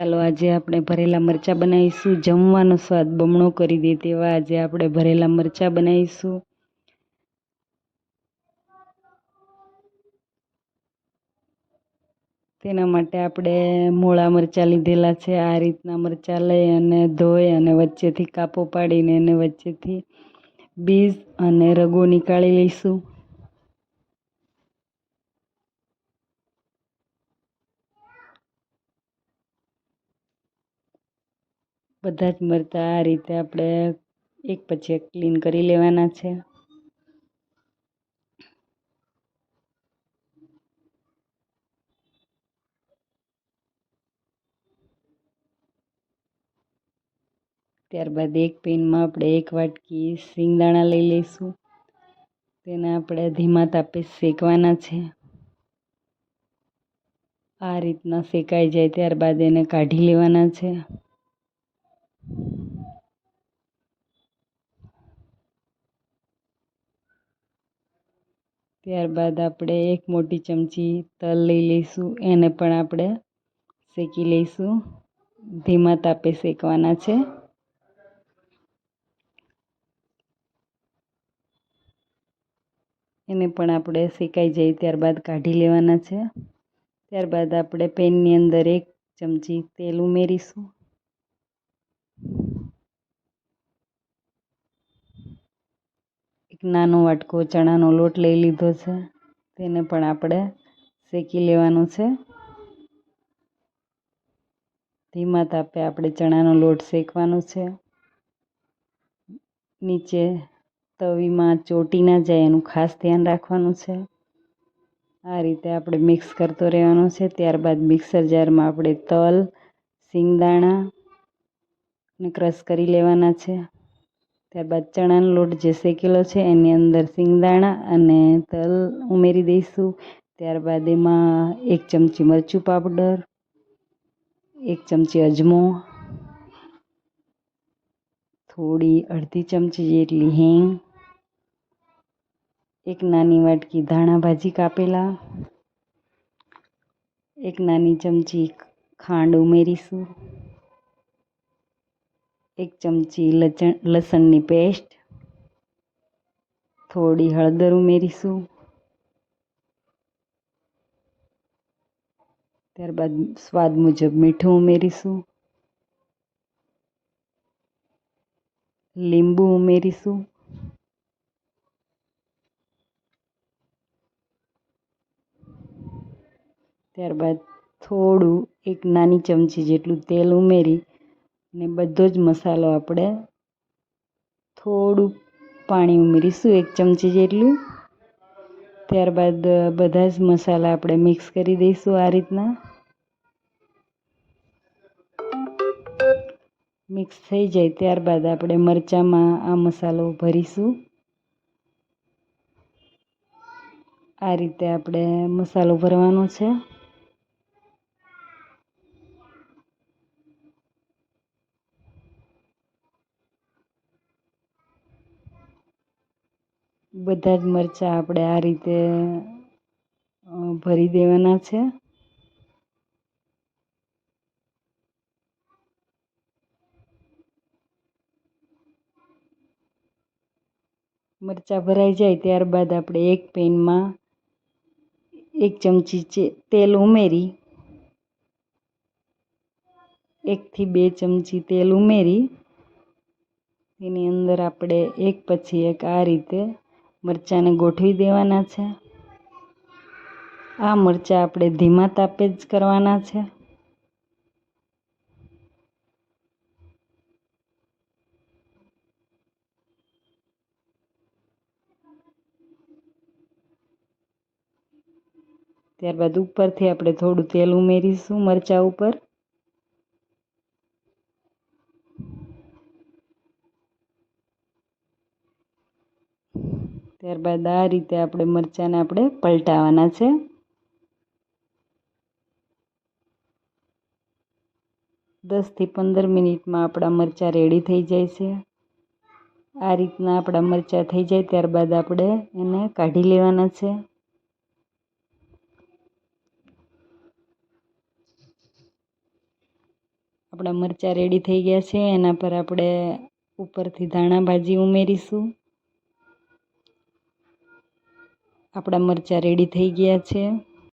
ચાલો આજે આપણે ભરેલા મરચાં બનાવીશું. જમવાનો સ્વાદ બમણો કરી દે તેવા આજે આપણે ભરેલા મરચાં બનાવીશું. તેના માટે આપણે મોળા મરચાં લીધેલા છે. આ રીતના મરચાં લઈ અને ધોઈ અને વચ્ચેથી કાપો પાડીને એને વચ્ચેથી બીજ અને રગો નીકાળી લઈશું. બધા જ મરચાં આ રીતે આપણે એક પછી એક ક્લીન કરી લેવાના છે. ત્યારબાદ એક પેનમાં આપણે એક વાટકી સિંગદાણા લઈ લઈશું. તેને આપણે ધીમા તાપે શેકવાના છે. આ રીતના શેકાઈ જાય ત્યારબાદ એને કાઢી લેવાના છે. ત્યારબાદ આપણે એક મોટી ચમચી તલ લઈ લઈશું. એને પણ આપણે શેકી લઈશું. ધીમા તાપે શેકવાના છે. એને પણ આપણે શેકાઈ જાય ત્યારબાદ કાઢી લેવાના છે. ત્યારબાદ આપણે પેનની અંદર એક ચમચી તેલ ઉમેરીશું. એક નાનો વાટકો ચણાનો લોટ લઈ લીધો છે. તેને પણ આપણે શેકી લેવાનો છે. ધીમા તાપે આપણે ચણાનો લોટ શેકવાનો છે. નીચે તવીમાં ચોટી ના જાય એનું ખાસ ધ્યાન રાખવાનું છે. આ રીતે આપણે મિક્સ કરતો રહેવાનો છે. ત્યારબાદ મિક્સર જારમાં આપણે તલ, સિંગદાણા ને ક્રશ કરી લેવાના છે. ત્યારબાદ ચણાનો લોટ જે શેકેલો છે, એની અંદર સિંગદાણા અને તલ ઉમેરી દઈશું. ત્યારબાદ એમાં એક ચમચી મરચું પાવડર, એક ચમચી અજમો, થોડી અડધી ચમચી જેટલી હિંગ, એક નાની વાટકી ધાણા ભાજી કાપેલા, એક નાની ચમચી ખાંડ ઉમેરીશું. એક ચમચી લચણ, લસણની પેસ્ટ, થોડી હળદર ઉમેરીશું. ત્યારબાદ સ્વાદ મુજબ મીઠું ઉમેરીશું. લીંબુ ઉમેરીશું. ત્યારબાદ થોડું એક નાની ચમચી જેટલું તેલ ઉમેરી ને બધો જ મસાલો આપણે થોડું પાણી ઉમેરીશું, એક ચમચી જેટલું. ત્યારબાદ બધા જ મસાલા આપણે મિક્સ કરી દઈશું આ રીતના. મિક્સ થઈ જાય ત્યારબાદ આપણે મરચાંમાં આ મસાલો ભરીશું. આ રીતે આપણે મસાલો ભરવાનો છે. બધા જ મરચાં આપણે આ રીતે ભરી દેવાના છે. મરચાં ભરાઈ જાય ત્યારબાદ આપણે એક પેનમાં એક ચમચી તેલ ઉમેરી, એકથી બે ચમચી તેલ ઉમેરી એની અંદર આપણે એક પછી એક આ રીતે મરચાંને ગોઠવી દેવાના છે. આ મરચાં આપણે ધીમા તાપે જ કરવાના છે. ત્યારબાદ ઉપરથી આપણે થોડું તેલ ઉમેરીશું મરચાં ઉપર. ત્યારબાદ આ રીતે આપણે મરચાંને આપણે પલટાવવાના છે. દસથી પંદર મિનિટમાં આપણા મરચાં રેડી થઈ જાય છે. આ રીતના આપણા મરચાં થઈ જાય ત્યારબાદ આપણે એને કાઢી લેવાના છે. આપણા મરચાં રેડી થઈ ગયા છે, એના પર આપણે ઉપરથી ધાણા ભાજી ઉમેરીશું. આપણા મરચાં રેડી થઈ ગયા છે.